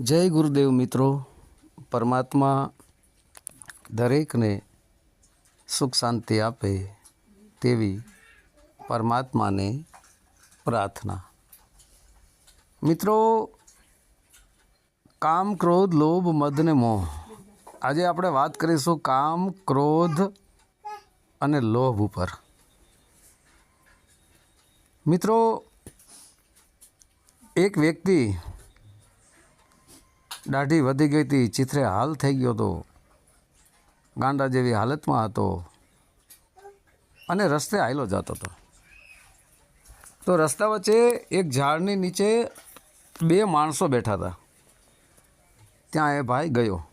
જય ગુરુદેવ મિત્રો, પરમાત્મા દરેકને સુખ શાંતિ આપે તેવી પરમાત્માને પ્રાર્થના. મિત્રો, કામ, ક્રોધ, લોભ, મદ ને મોહ. આજે આપણે વાત કરીશું કામ, ક્રોધ અને લોભ ઉપર. મિત્રો, એક વ્યક્તિ દાઢી વધી ગઈ હતી. ચિત્રે હાલ થઈ ગયો હતો. ગાંડા જેવી હાલતમાં હતો. અને રસ્તે હાયલો જતો હતો. તો રસ્તા વચ્ચે એક ઝાડની નીચે બે માણસો બેઠા હતા. ત્યાં એ ભાઈ ગયો.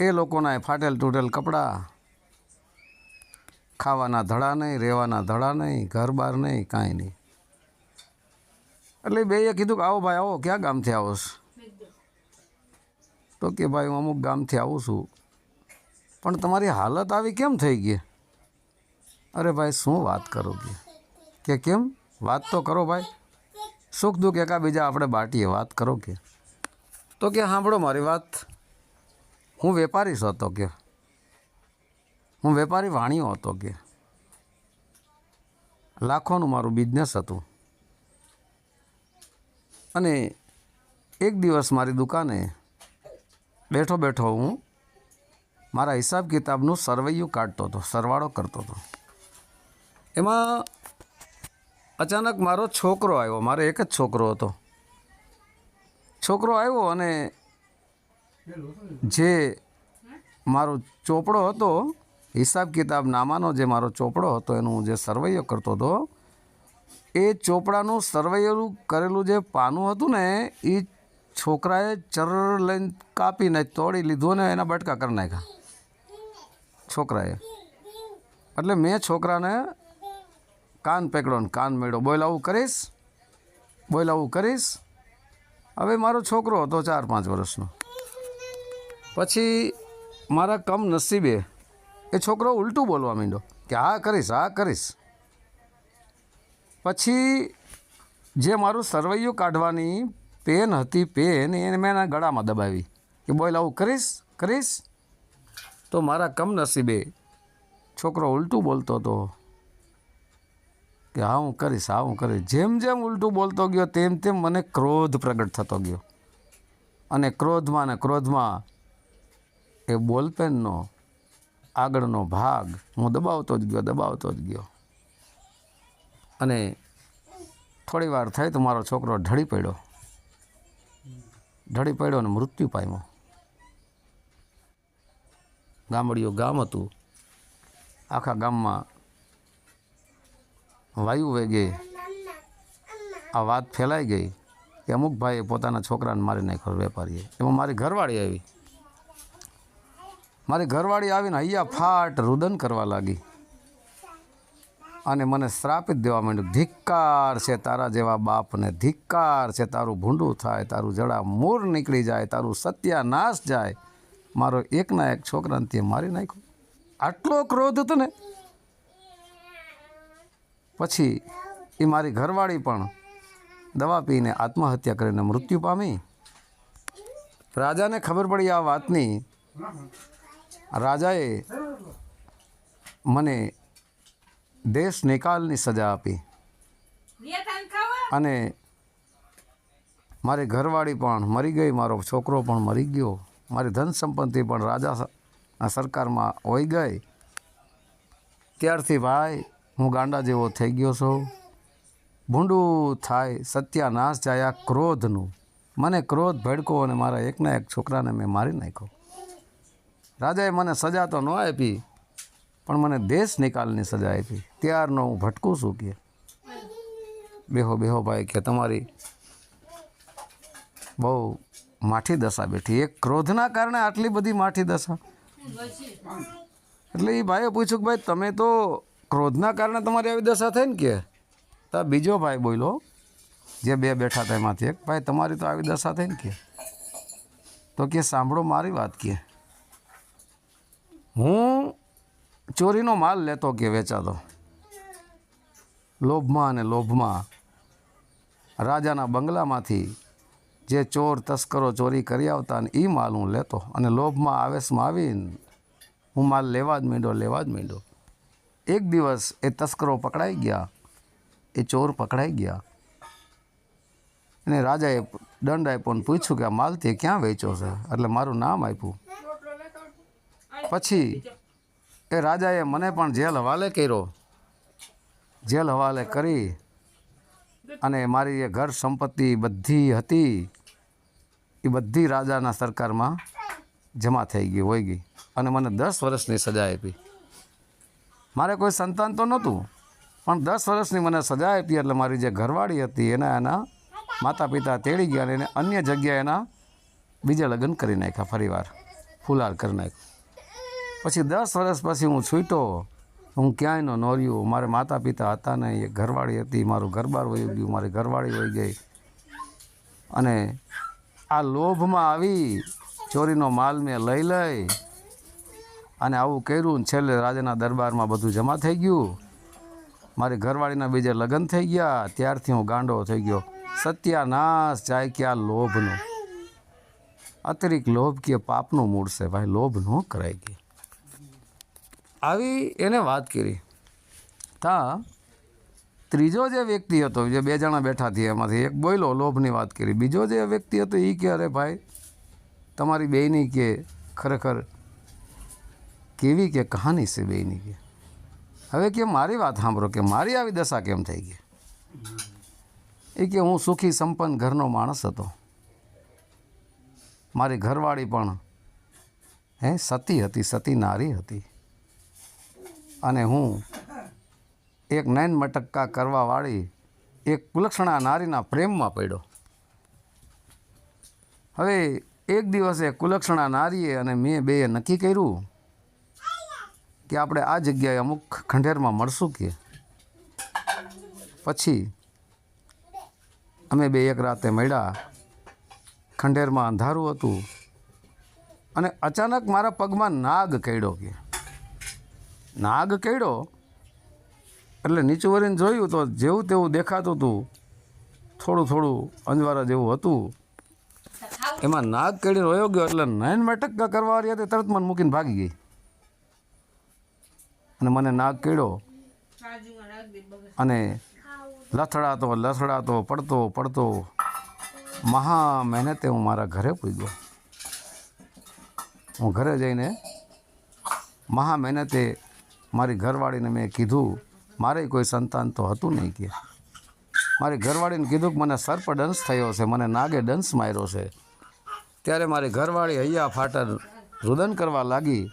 એ લોકોના એ ફાટેલ તૂટેલ કપડાં, ખાવાના ધડા નહીં, રહેવાના ધડા નહીં, ઘર બાર નહીં, કાંઈ નહીં. એટલે બેએ કીધું કે આવો ભાઈ, આવો, ક્યાં ગામથી આવો તો કે ભાઈ, હું અમુક ગામથી આવું છું. પણ તમારી હાલત આવી કેમ થઈ ગઈ? અરે ભાઈ, શું વાત કરો કે? કે કેમ? વાત તો કરો ભાઈ. સુખ દુઃખ એકાબીજા આપણે બાટીએ, વાત કરો કે? તો કે સાંભળો મારી વાત. હું વેપારી હતો કે. હું વેપારી વાણિયો હતો કે. લાખોનું મારું બિઝનેસ હતું. અને એક દિવસ મારી દુકાને બેઠો બેઠો હું મારા હિસાબ કિતાબનું સરવૈયું કાઢતો હતો, સરવાળો કરતો હતો. એમાં અચાનક મારો છોકરો આવ્યો, મારે એક જ છોકરો હતો. છોકરો આવ્યો અને જે મારો ચોપડો હતો, હિસાબ કિતાબ નામાનો જે મારો ચોપડો હતો, એનું જે સરવૈયો કરતો હતો એ ચોપડાનું સરવૈયેલું કરેલું જે પાનું હતું ને એ છોકરાએ ચર લઈને કાપીને તોડી લીધું ને એના બટકા કરી નાખ્યા. છોકરાએ. એટલે મેં છોકરાને કાન પકડો ને કાન મેળો બોલ આવું કરીશ, બોલ આવું કરીશ. હવે મારો છોકરો હતો ચાર પાંચ વર્ષનો. પછી મારા કમ નસીબે એ છોકરો ઉલટું બોલવા માંડ્યો કે હા કરીશ હા કરીશ. પછી જે મારું સરવૈયું કાઢવાની પેન હતી, પેન એને મેં એના ગળામાં દબાવી. કે બોલ, આવું કરીશ કરીશ? તો મારા કમનસીબે છોકરો ઉલટું બોલતો હતો કે હા હું કરીશ હા હું કરીશ. જેમ જેમ ઉલટું બોલતો ગયો, તેમ તેમ મને ક્રોધ પ્રગટ થતો ગયો. અને ક્રોધમાં ને ક્રોધમાં એ બોલપેનનો આગળનો ભાગ હું દબાવતો જ ગયો, દબાવતો જ ગયો. અને થોડી વાર થઈ તો મારો છોકરો ઢળી પડ્યો. ઢળી પડ્યો અને મૃત્યુ પામ્યો. ગામડિયું ગામ હતું. આખા ગામમાં વાયુ વેગે આ વાત ફેલાઈ ગઈ કે અમુક ભાઈએ પોતાના છોકરાને મારી નાખ્યો વેપારીએ. એમાં મારી ઘરવાળી આવી. મારી ઘરવાળી આવીને અહીંયા ફાટ રુદન કરવા લાગી. અને મને શ્રાપિત દેવા માંડ્યું, ધિક્કાર છે તારા જેવા બાપને, ધિક્કાર છે તારું ભૂંડું થાય, તારું જડા મૂળ નીકળી જાય, તારું સત્યાનાશ જાય. મારો એકના એક છોકરાને તે મારી નાખ્યો. આટલો ક્રોધ હતો ને, પછી એ મારી ઘરવાળી પણ દવા પીને આત્મહત્યા કરીને મૃત્યુ પામી. રાજાને ખબર પડી આ વાતની. રાજાએ મને દેશ નિકાલની સજા આપી. અને મારી ઘરવાળી પણ મરી ગઈ, મારો છોકરો પણ મરી ગયો, મારી ધન સંપત્તિ પણ રાજા સરકારમાં હોઈ ગઈ. ત્યારથી ભાઈ, હું ગાંડા જેવો થઈ ગયો છું. ભૂંડું થાય, સત્યાનાશ જાય ક્રોધનું. મને ક્રોધ ભડકો અને મારા એકના એક છોકરાને મેં મારી નાખ્યો. રાજાએ મને સજા તો ન આપી પણ મને દેશ નિકાલની સજા આપી. ત્યારનો હું ભટકું છું કે બેહો બેહો ભાઈ, કે તમારી બહુ માઠી દશા બેઠી. એક ક્રોધના કારણે આટલી બધી માઠી દશા. એટલે એ ભાઈએ પૂછ્યું કે ભાઈ, તમે તો ક્રોધના કારણે તમારી આવી દશા થઈ ને કે? તો બીજો ભાઈ બોલ્યો, જે બે બેઠા હતા એમાંથી એક, ભાઈ, તમારી તો આવી દશા થઈ ને કે? તો કે, સાંભળો મારી વાત કે, હું ચોરીનો માલ લેતો કે વેચાતો? લોભમાં અને લોભમાં. રાજાના બંગલામાંથી જે ચોર તસ્કરો ચોરી કરી આવતા અને એ માલ હું લેતો અને લોભમાં આવેશમાં આવીને હું માલ લેવા જ માંડ્યો, લેવા જ માંડ્યો. એક દિવસ એ તસ્કરો પકડાઈ ગયા, એ ચોર પકડાઈ ગયા. અને રાજાએ દંડ આપ્યો અને પૂછ્યું કે આ માલ તે ક્યાં વેચ્યો છે? એટલે મારું નામ આપ્યું. પછી એ રાજાએ મને પણ જેલ હવાલે કર્યો. જેલ હવાલે કરી અને મારી એ ઘર સંપત્તિ બધી હતી. એ બધી રાજાના સરકારમાં જમા થઈ ગઈ હોઈ ગઈ અને મને દસ વર્ષની સજા આપી. મારે કોઈ સંતાન તો નહોતું, પણ દસ વર્ષની મને સજા આપી એટલે મારી જે ઘરવાળી હતી એના એના માતા પિતા તેડી ગયા અને એને અન્ય જગ્યાએ એના બીજા લગ્ન કરી નાખ્યા, ફરીવાર ફુલાર કરી નાખ્યું. પછી દસ વર્ષ પછી હું છૂટ્યો હું ક્યાંય ન નોર્યું મારે માતા પિતા હતા નહીં એક ઘરવાળી હતી, મારું ઘરબાર વહી ગયું, મારી ઘરવાળી વહી ગઈ. અને આ લોભમાં આવી, ચોરીનો માલ મેં લઈ લઈ અને આવું કર્યું છેલ્લે રાજાના દરબારમાં બધું જમા થઈ ગયું. મારી ઘરવાળીના બીજે લગ્ન થઈ ગયા. ત્યારથી હું ગાંડો થઈ ગયો. સત્યાનાશ જાય કે આ લોભનો? અતિરિક્ત લોભ કે પાપનું મૂળ છે ભાઈ? લોભ ન કરાય કે. આવી એને વાત કરી. તા ત્રીજો જે વ્યક્તિ હતો, જે બે જણા બેઠા થયા એમાંથી, એક બોલો લોભની વાત કરી. બીજો જે વ્યક્તિ હતો એ કે, અરે ભાઈ, તમારી બેની કે ખરેખર કેવી કે કહાની છે બેયની કે? હવે કે મારી વાત સાંભળો કે મારી આવી દશા કેમ થઈ ગઈ? એ કે, હું સુખી સંપન્ન ઘરનો માણસ હતો. મારી ઘરવાળી પણ, હે, સતી હતી, સતી નારી હતી. અને હું એક નયન મટક્કા કરવાવાળી એક કુલક્ષણા નારીના પ્રેમમાં પડ્યો. હવે એક દિવસે કુલક્ષણા નારીએ અને મેં બેએ નક્કી કર્યું કે આપણે આ જગ્યાએ અમુક ખંડેરમાં મળશું કે? પછી અમે બે એક રાતે મળ્યા ખંડેરમાં અંધારું હતું અને અચાનક મારા પગમાં નાગ કર્યો કે નાગ કેડો એટલે નીચું વરીને જોયું તો જેવું તેવું દેખાતું હતું થોડું થોડું અંજવારા જેવું હતું. એમાં નાગ કેડી રોયો ગયો એટલે નયન મટક્કા કરવા હતી, તરત મને મૂકીને ભાગી ગઈ. અને મને નાગ કેડો અને લથડાતો લથડાતો, પડતો પડતો મહા મહેનતે હું મારા ઘરે પૂજ્યો. હું ઘરે જઈને મહા મહેનતે મારી ઘરવાળીને મેં કીધું, મારે કોઈ સંતાન તો હતું નહીં કે. મારી ઘરવાળીને કીધું કે, મને સર્પ દંશ થયો છે, મને નાગે ડંશ માર્યો છે. ત્યારે મારી ઘરવાળી હૈયા ફાટર રુદન કરવા લાગી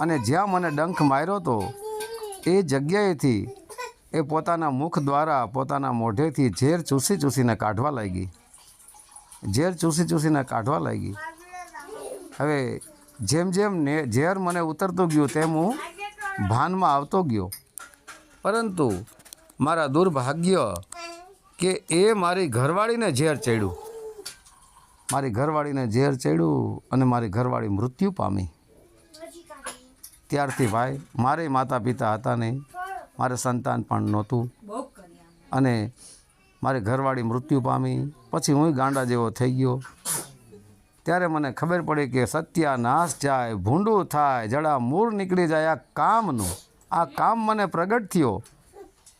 અને જ્યાં મને ડંખ માર્યો તો એ જગ્યાએથી એ પોતાના મુખ દ્વારા પોતાના મોઢેથી ઝેર ચૂસી ચૂસીને કાઢવા લાગી. ઝેર ચૂસી ચૂસીને કાઢવા લાગી. હવે જેમ જેમ ને ઝેર મને ઉતરતું ગયું તેમ હું ભાનમાં આવતો ગયો. પરંતુ મારા દુર્ભાગ્ય કે એ મારી ઘરવાળીને ઝેર ચડ્યું. મારી ઘરવાળીને ઝેર ચડ્યું અને મારી ઘરવાળી મૃત્યુ પામી. ત્યારથી ભાઈ, મારે માતા પિતા હતા નહીં. મારે સંતાન પણ નહોતું. અને મારી ઘરવાળી મૃત્યુ પામી. પછી હું ગાંડા જેવો થઈ ગયો. ત્યારે મને ખબર પડી કે સત્યાનાશ જાય, ભૂંડું થાય, જડા મૂળ નીકળી જાય આ કામનું. આ કામ મને પ્રગટ થયો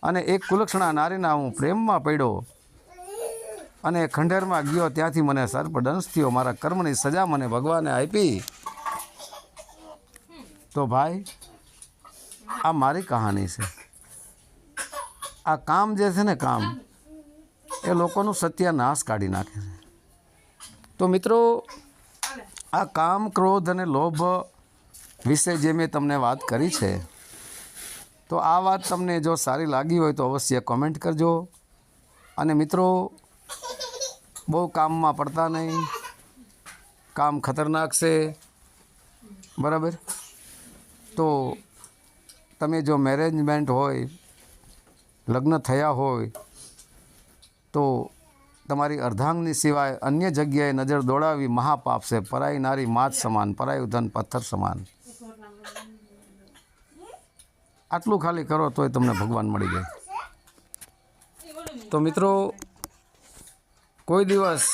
અને એક કુલક્ષણા નારીના હું પ્રેમમાં પડ્યો અને ખંડેરમાં ગયો ત્યાંથી મને સર્પદંશ થયો. મારા કર્મની સજા મને ભગવાને આપી. તો ભાઈ, આ મારી કહાની છે. આ કામ જે છે ને કામ, એ લોકોનું સત્યાનાશ કાઢી નાખે છે. તો મિત્રો, આ કામ, ક્રોધ અને લોભ વિશે જે મેં તમને વાત કરી છે, તો આ વાત તમને જો સારી લાગી હોય તો અવશ્ય કોમેન્ટ કરજો. અને મિત્રો, બહુ કામમાં પડતા નહીં. કામ ખતરનાક છે. બરાબર? તો તમે જો મેરેજમેન્ટ હોય, લગ્ન થયા હોય, તો તમારી અર્ધાંગની સિવાય અન્ય જગ્યાએ નજર દોડાવી મહાપાપ છે. પરાઈ નારી માત સમાન પરાયું ધન પથ્થર સમાન. આટલું ખાલી કરો તોય તમને ભગવાન મળી જાય. તો મિત્રો, કોઈ દિવસ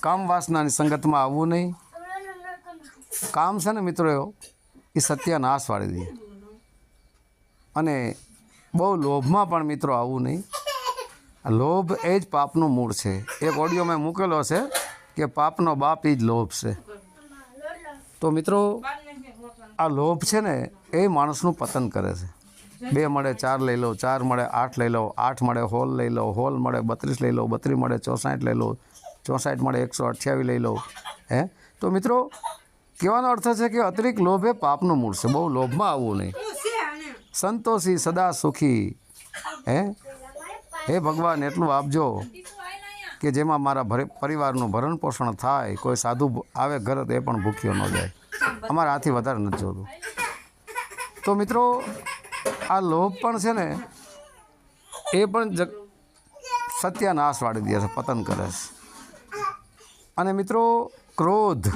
કામ વાસનાની સંગતમાં આવવું નહીં. કામ છે ને મિત્રો, એ સત્યાનાશ વાળી દે અને બહુ લોભમાં પણ મિત્રો આવવું નહીં. લોભ એ જ પાપનું મૂળ છે. એક ઓડિયો મેં મૂકેલો છે કે પાપનો બાપ એ જ લોભ છે. તો મિત્રો, આ લોભ છે ને એ માણસનું પતન કરે છે. બે મળે, ચાર લઈ લો, ચાર મળે, આઠ લઈ લો, આઠ મળે, હોલ લઈ લો, હોલ મળે, બત્રીસ લઈ લો, બત્રીસ મળે, ચોસાઠ લઈ લો, ચોસાઠ મળે, એકસો અઠ્યાવીસ લઈ લો. હે? તો મિત્રો, કહેવાનો અર્થ છે કે અતિરિક્ત લોભ એ પાપનું મૂળ છે. બહુ લોભમાં આવવું નહીં. સંતોષી સદા સુખી. હે? હે ભગવાન, એટલું આપજો કે જેમાં મારા પરિવારનું ભરણ પોષણ થાય, કોઈ સાધુ આવે ઘરે એ પણ ભૂખ્યો ન જાય. અમારા આથી વધારે નથી જોતું. તો મિત્રો, આ લોભ પણ છે ને, એ પણ જગ સત્યાનાશ વાળી દે છે, પતન કરે છે. અને મિત્રો, ક્રોધ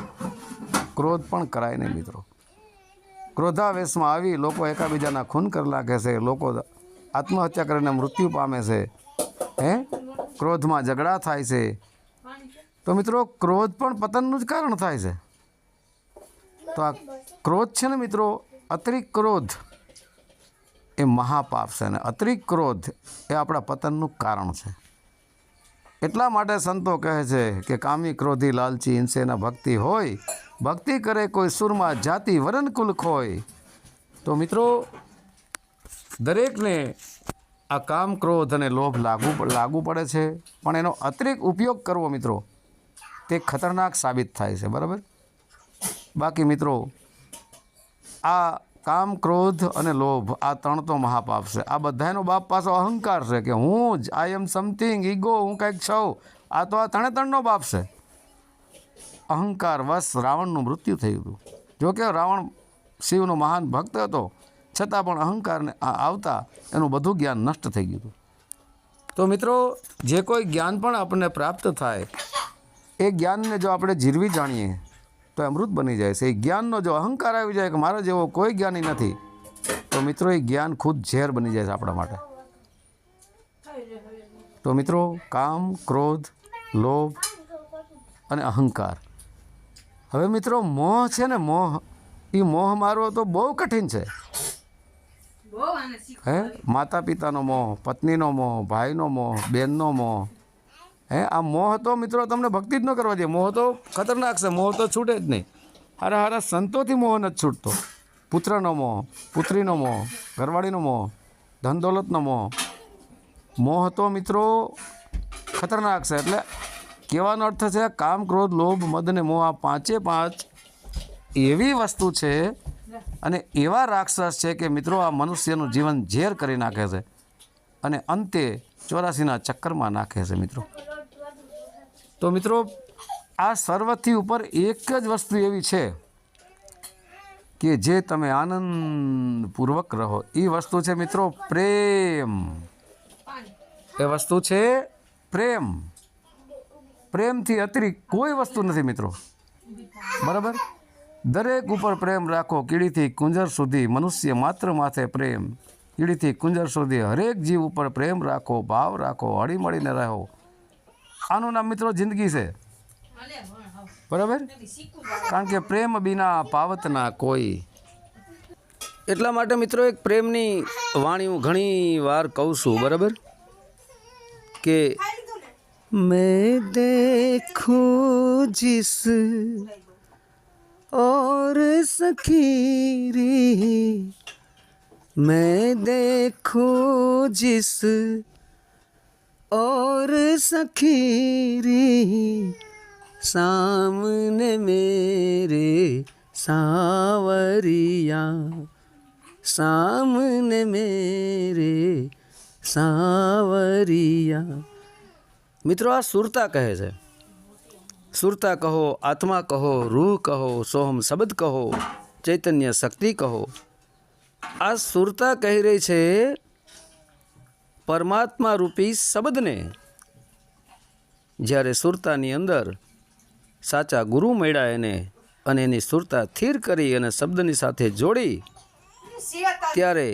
ક્રોધ પણ કરાય નહીં મિત્રો. ક્રોધાવેશમાં આવી, લોકો એકાબીજાના ખૂન કરી નાખે છે, લોકો આત્મહત્યા કરીને મૃત્યુ પામે છે. હે? ક્રોધમાં ઝઘડા થાય છે. તો મિત્રો, ક્રોધ પણ પતનનું જ કારણ થાય છે. તો આ ક્રોધ છે ને મિત્રો, અતિરિક્ત ક્રોધ એ મહાપાપ છે અને અતિરિક્ત ક્રોધ એ આપણા પતનનું કારણ છે. એટલા માટે સંતો કહે છે કે કામી, ક્રોધી, લાલચી, હિંસેના ભક્તિ હોય, ભક્તિ કરે કોઈ સુરમાં જાતિ વરન કુલ ખોય. તો મિત્રો દરેકને આ કામ, ક્રોધ અને લોભ લાગુ લાગુ પડે છે. પણ એનો અતિરિક્ત ઉપયોગ કરવો મિત્રો, તે ખતરનાક સાબિત થાય છે. બરાબર? બાકી મિત્રો, આ કામ, ક્રોધ અને લોભ, આ ત્રણ તો મહાપાપ છે. આ બધાનો બાપ પાછો અહંકાર છે કે હું જ આઈ એમ સમથિંગ ઈગો હું કંઈક છું. આ તો આ ત્રણે ત્રણનો બાપ છે. અહંકાર વશ રાવણનું મૃત્યુ થયું હતું. જો કે રાવણ શિવનો મહાન ભક્ત હતો. છતાં પણ અહંકારને આ- આવતા એનું બધું જ્ઞાન નષ્ટ થઈ ગયું હતું. તો મિત્રો જે કોઈ જ્ઞાન પણ આપણને પ્રાપ્ત થાય એ જ્ઞાનને જો આપણે જીરવી જાણીએ તો અમૃત બની જાય છે. એ જ્ઞાનનો જો અહંકાર આવી જાય કે મારા જેવો કોઈ જ્ઞાની નથી તો મિત્રો એ જ્ઞાન ખુદ ઝેર બની જાય છે આપણા માટે. તો મિત્રો કામ ક્રોધ લોભ અને અહંકાર. હવે મિત્રો મોહ છે ને મોહ એ મોહ મારવો તો બહુ કઠિન છે. હે? માતા પિતાનો મોહ પત્નીનો મોહ ભાઈનો મોહ બહેનનો મોહ. હે આ મોહ તો મિત્રો તમને ભક્તિ જ ન કરવા દે. મોહ તો ખતરનાક છે મોહ તો છૂટે જ નહીં. અરે હારા સંતોથી મોહ નથી છૂટતો. પુત્રનો મોહ પુત્રીનો મોહ ઘરવાળીનો મોહ ધન દોલતનો મોહ. મોહ તો મિત્રો ખતરનાક છે એટલે કહેવાનો અર્થ છે કામ ક્રોધ લોભ મદ અને મોહ આ પાંચે પાંચ એવી વસ્તુ છે અને એવા રાક્ષસ છે કે મિત્રો, આ મનુષ્યનું જીવન ઝેર કરી નાખે છે અને અંતે ચોરાસીના ચક્કરમાં નાખે છે મિત્રો. તો મિત્રો, આ સર્વથી ઉપર એક જ વસ્તુ એવી છે કે જે તમે આનંદપૂર્વક રહો. એ વસ્તુ છે મિત્રો, પ્રેમ. એ વસ્તુ છે પ્રેમ. પ્રેમથી અતિરિક્ત કોઈ વસ્તુ નથી મિત્રો. બરાબર? દરેક ઉપર પ્રેમ રાખો, કીડીથી કુંજર સુધી મનુષ્ય માત્ર માથે પ્રેમ. કીડીથી કુંજર સુધી હરેક જીવ ઉપર પ્રેમ રાખો, ભાવ રાખો, હળીમળીને રહો. આનું નામ મિત્રો જિંદગી છે. બરાબર? કારણ કે પ્રેમ બિના પાવતના કોઈ. એટલા માટે મિત્રો એક પ્રેમની વાણી હું ઘણી વાર કહું છું, બરાબર? કે મેં દેખું जिस और सखीरी मैं देखूं जिस और सखीरी सामने मेरे सावरिया सामने मेरे સાવરિયા મિત્રો આ સુરતા કહે છે સુરતા કહો, આત્મા કહો, રૂહ કહો, સોહમ શબ્દ કહો, ચૈતન્ય શક્તિ કહો. આ સુરતા કહી રહી છે પરમાત્મા રૂપી શબ્દને. જ્યારે સુરતાની અંદર સાચા ગુરુ મળ્યા એને અને એની સુરતા સ્થિર કરી અને શબ્દની સાથે જોડી, ત્યારે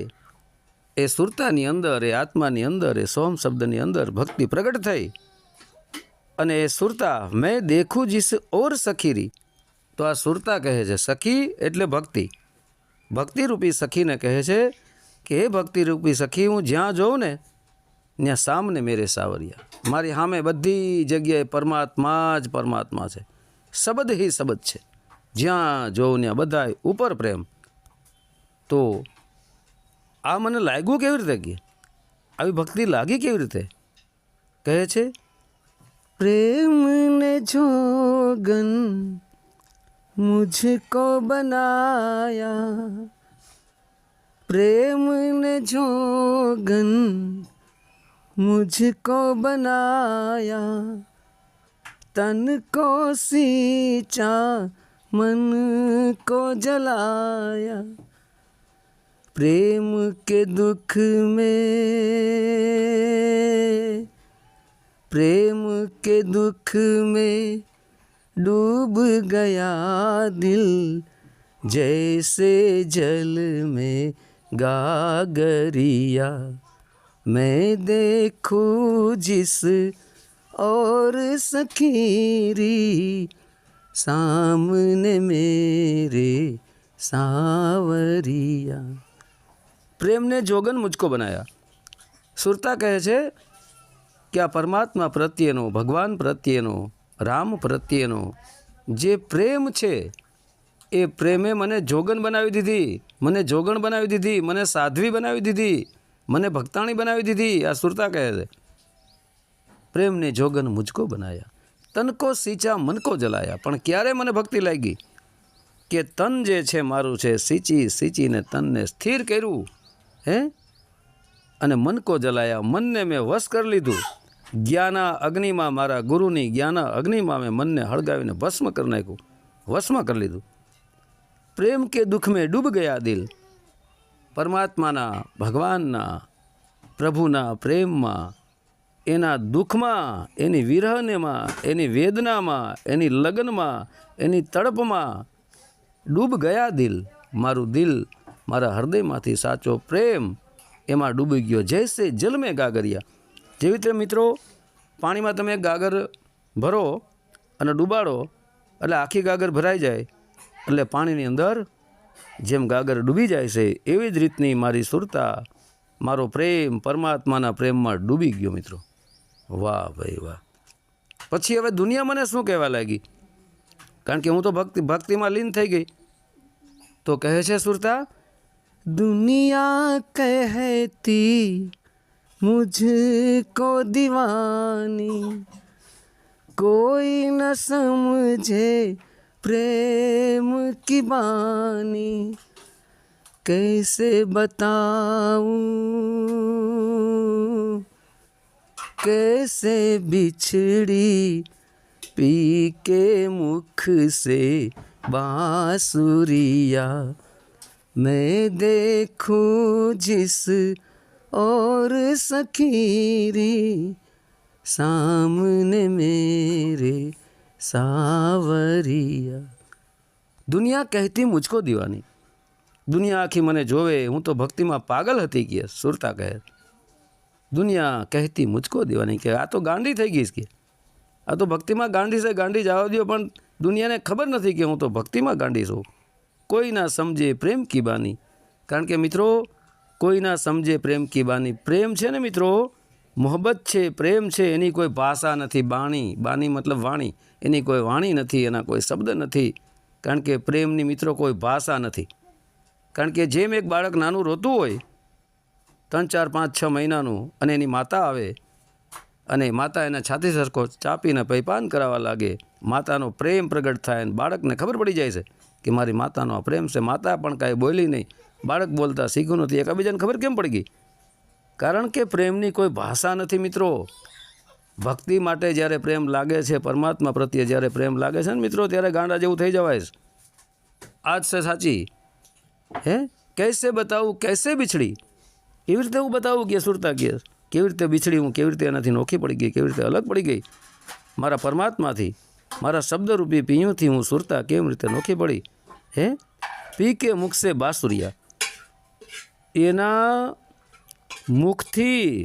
એ સુરતાની અંદર, એ આત્માની અંદર, એ સોમ શબ્દની અંદર ભક્તિ પ્રગટ થઈ. અને એ સુરતા, મેં દેખું જીસ ઓર સખીરી. તો આ સુરતા કહે છે, સખી એટલે ભક્તિ. ભક્તિરૂપી સખીને કહે છે કે, હે ભક્તિરૂપી સખી, હું જ્યાં જોઉં ને, ત્યાં સામને મેરે સાવરિયા. મારી સામે બધી જગ્યાએ પરમાત્મા જ પરમાત્મા છે. શબ્દ હિ શબ્દ છે. જ્યાં જોઉં ત્યાં બધાય ઉપર પ્રેમ. તો આ મને લાગ્યું કેવી રીતે કે? આવી ભક્તિ લાગી કેવી રીતે? કહે છે પ્રેમને જોગન મુજકો બનાયા પ્રેમને જોગન મુજકો બનાયા તન કો સીચા मन को जलाया। प्रेम के दुख में प्रेम के दुख में डूब गया दिल जैसे जल में गागरिया मैं देखूं जिस और सखीरी सामने मेरे सावरिया प्रेम ने जोगन मुझको बनाया સુરતા કહે છે કે આ પરમાત્મા પ્રત્યેનો, ભગવાન પ્રત્યેનો, રામ પ્રત્યેનો, જે પ્રેમ છે, એ પ્રેમે મને જોગન બનાવી દીધી, મને જોગણ બનાવી દીધી, મને સાધ્વી બનાવી દીધી, મને ભક્તાણી બનાવી દીધી, આ સુરતા કહે છે. પ્રેમને જોગન મુજકો બનાયા, તનકો સીચા મનકો જલાયા, પણ ક્યારે મને ભક્તિ લાગી? કે તન જે છે મારું છે, સીચી, સીચીને તનને સ્થિર કર્યું, હે? અને મનકો જલાયા, મનને મેં વશ કરી લીધું. જ્ઞાના અગ્નિમાં મારા ગુરુની જ્ઞાના અગ્નિમાં મેં મનને હળગાવીને ભસ્મ કરી નાખ્યું. વશમાં કરી લીધું. પ્રેમ કે દુઃખ મેં ડૂબ ગયા દિલ. પરમાત્માના, ભગવાનના, પ્રભુના પ્રેમમાં, એના દુઃખમાં, એની વિરહનેમાં, એની વેદનામાં, એની લગ્નમાં, એની તડપમાં ડૂબ ગયા દિલ. મારું દિલ મારા હૃદયમાંથી સાચો પ્રેમ એમાં ડૂબી ગયો. જૈસે જલમે ગાગરિયા. જેવી રીતે મિત્રો પાણીમાં તમે ગાગર ભરો અને ડૂબાડો, એટલે આખી ગાગર ભરાઈ જાય, એટલે પાણીની અંદર જેમ ગાગર ડૂબી જાય છે, એવી જ રીતની મારી સુરતા, મારો પ્રેમ પરમાત્માના પ્રેમમાં ડૂબી ગયો મિત્રો. વાહ ભાઈ વાહ. પછી હવે દુનિયા મને શું કહેવા લાગી? કારણ કે હું તો ભક્તિ, ભક્તિમાં લીન થઈ ગઈ. તો કહે છે સુરતા, દુનિયા કહેતી मुझको दीवानी कोई न समझे प्रेम की बानी कैसे बताऊं कैसे बिछड़ी पी के मुख से बांसुरिया मैं देखूं जिस और सखीरी सामने मेरे સાવરિયા દુનિયા કહેતી મુજકો દીવાની દુનિયા આખી મને જોવે હું તો ભક્તિમાં પાગલ હતી કે સુરતા કહે દુનિયા કહેતી મુજકો દીવાની કે આ તો ગાંડી થઈ ગઈ કે આ તો ભક્તિમાં ગાંડી છે ગાંડી જવા દો પણ દુનિયાને ખબર નથી કે હું તો ભક્તિમાં ગાંડી છું કોઈ ના સમજે પ્રેમ કીબાની કારણ કે મિત્રો કોઈ ના સમજે પ્રેમ કી બાની? પ્રેમ છે ને મિત્રો? મોહબ્બત છે, પ્રેમ છે, એની કોઈ ભાષા નથી. બાણી બાની મતલબ વાણી. એની કોઈ વાણી નથી, એના કોઈ શબ્દ નથી. કારણ કે પ્રેમની મિત્રો કોઈ ભાષા નથી. કારણ કે જેમ એક બાળક નાનું રોતું હોય, ત્રણ, ચાર, પાંચ, છ મહિનાનું, અને એની માતા આવે, અને માતા એના છાતી સરખો ચાપીને પૈપાન કરાવવા લાગે, માતાનો પ્રેમ પ્રગટ થાય, અને બાળકને ખબર પડી જાય છે કે મારી માતાનો આ પ્રેમ છે. માતા પણ કાંઈ બોલી નહીં. બાળક બોલતા શીખ્યું નથી. એકબીજાને ખબર કેમ પડી ગઈ? કારણ કે પ્રેમની કોઈ ભાષા નથી મિત્રો. ભક્તિ માટે જ્યારે પ્રેમ લાગે છે, પરમાત્મા પ્રત્યે જ્યારે પ્રેમ લાગે છે ને મિત્રો, ત્યારે ગાંડા જેવું થઈ જવાય છે. આ જ છે સાચી. હે? કૈસે બતાવું, કૈસે બિછડી? કેવી રીતે હું બતાવું કે સુરતા કે? કેવી રીતે બિછડી હું? કેવી રીતે એનાથી નોખી પડી ગઈ? કેવી રીતે અલગ પડી ગઈ? મારા પરમાત્માથી, મારા શબ્દરૂપી પીયુંથી હું સુરતા કેવી રીતે નોખી પડી? હે? પી કે મુખશે બાસુરિયા. એના મુખથી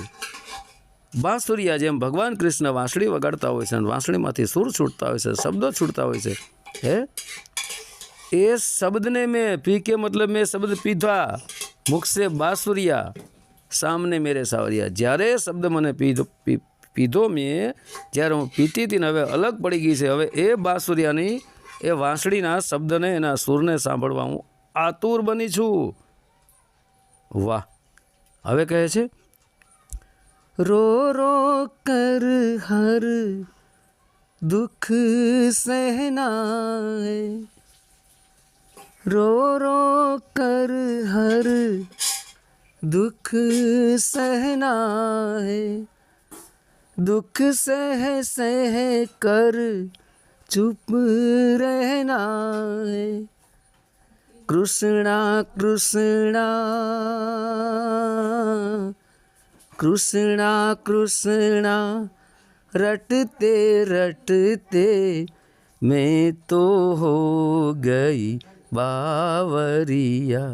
બાંસુરિયા જેમ ભગવાન કૃષ્ણ વાંસળી વગાડતા હોય છે અને વાંસળીમાંથી સૂર છૂટતા હોય છે, શબ્દો છૂટતા હોય છે, હે? એ શબ્દને મેં પી કે મતલબ મેં શબ્દ પીધા મુખ સે બાંસુરિયા, સામને મેરે સાવરિયા. જ્યારે શબ્દ મને પીધો પીધો મેં, જ્યારે હું પીતી હતી ને હવે અલગ પડી ગઈ છે, હવે એ બાંસુરિયાની, એ વાંસળીના શબ્દને, એના સૂરને સાંભળવા હું આતુર બની છું. વાહ. હવે કહે છે, રો રો કર હર, દુઃખ સહનાય. રો રો કર હર, દુઃખ સહનાય. દુઃખ સહ સહ કર, ચૂપ રહેનાય. કૃષ્ણા કૃષ્ણા કૃષ્ણા કૃષ્ણા, રટતે રટતે મેં તો હો ગઈ બાવરિયા.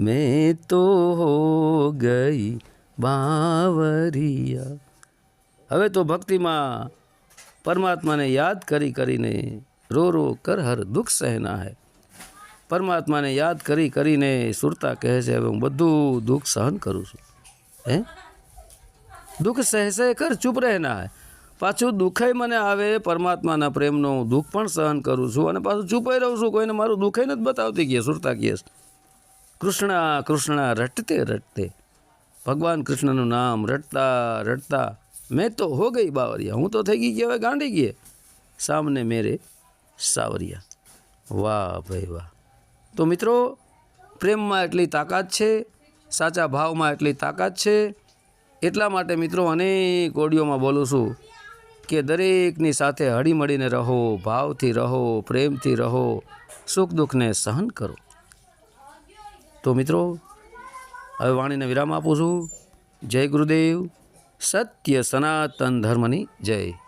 મેં તો હો ગઈ બાવરિયા. હવે તો ભક્તિમાં પરમાત્માને યાદ કરી કરીને રો રો, કર, હર, દુઃખ સહેના હૈ. પરમાત્માને યાદ કરી કરીને સુરતા કહે છે, હવે હું બધું દુઃખ સહન કરું છું. હે? દુઃખ સહે સહે કર, ચૂપ રહેના પાછું દુઃખય મને આવે, પરમાત્માના પ્રેમનો હું દુઃખ પણ સહન કરું છું અને પાછું ચૂપાઈ રહું છું, કોઈને મારું દુઃખય નથી બતાવતી કહે સુરતા કહે કૃષ્ણ કૃષ્ણ રટતે રટતે. ભગવાન કૃષ્ણનું નામ રટતા રટતા. મેં તો હો ગઈ બાવરિયા, હું તો થઈ ગઈ કે હવે ગાંડી ગયે સામને મેરે સાવરિયા. વાહ ભાઈ વાહ. તો મિત્રો, પ્રેમમાં એટલી તાકાત છે, સાચા ભાવમાં એટલી તાકાત છે. એટલા માટે મિત્રો અનેક ઓડિયોમાં બોલું છું કે દરેકની સાથે હળીમળીને રહો, ભાવથી રહો, પ્રેમથી રહો, સુખ દુઃખને સહન કરો. તો મિત્રો, હવે વાણીને વિરામ આપું છું. જય ગુરુદેવ, સત્ય સનાતન ધર્મની જય.